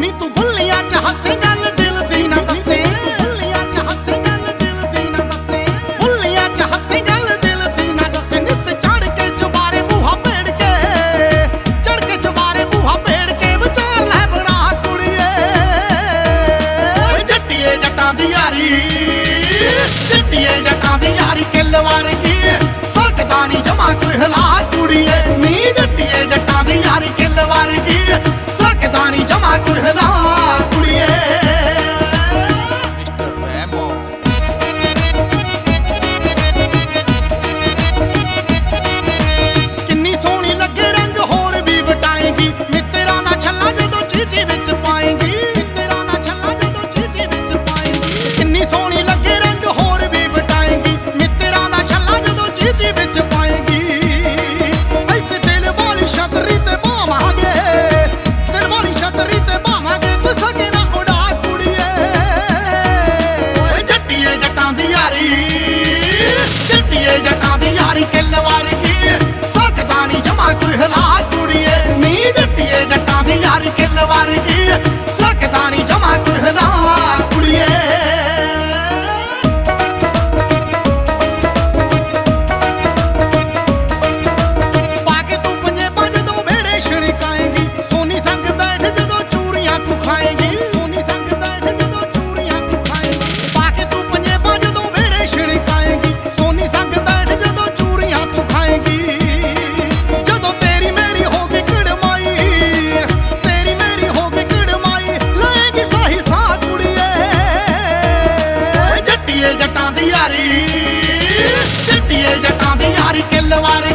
ਨੀ ਤੂੰ ਭੁੱਲਿਆ ਚ ਹੱਸੇ ਗੱਲ ਦਿਲ ਦੀ ਨਾ ਦੱਸੇ। ਜੱਟਾਂ ਦੀ ਯਾਰੀ ਕਿੱਲ ਵਰਗੀ। ਸਕਦਾ ਨਹੀਂ ਜਮਾ ਕੋਈ ਹਲਾ ਕੁੜੀਏ। ترهنا ਦੀ ਯਾਰੀ ਛੱਟੀਏ ਜਟਾਂ ਦੀ ਯਾਰੀ ਕਿੱਲਵਾਰੇ।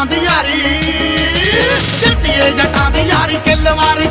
ਜੱਟਾਂ ਦੀ ਯਾਰੀ ਜੱਟੀਏ ਜੱਟਾਂ ਦੀ ਯਾਰੀ ਕਿੱਲਵਾਰੀ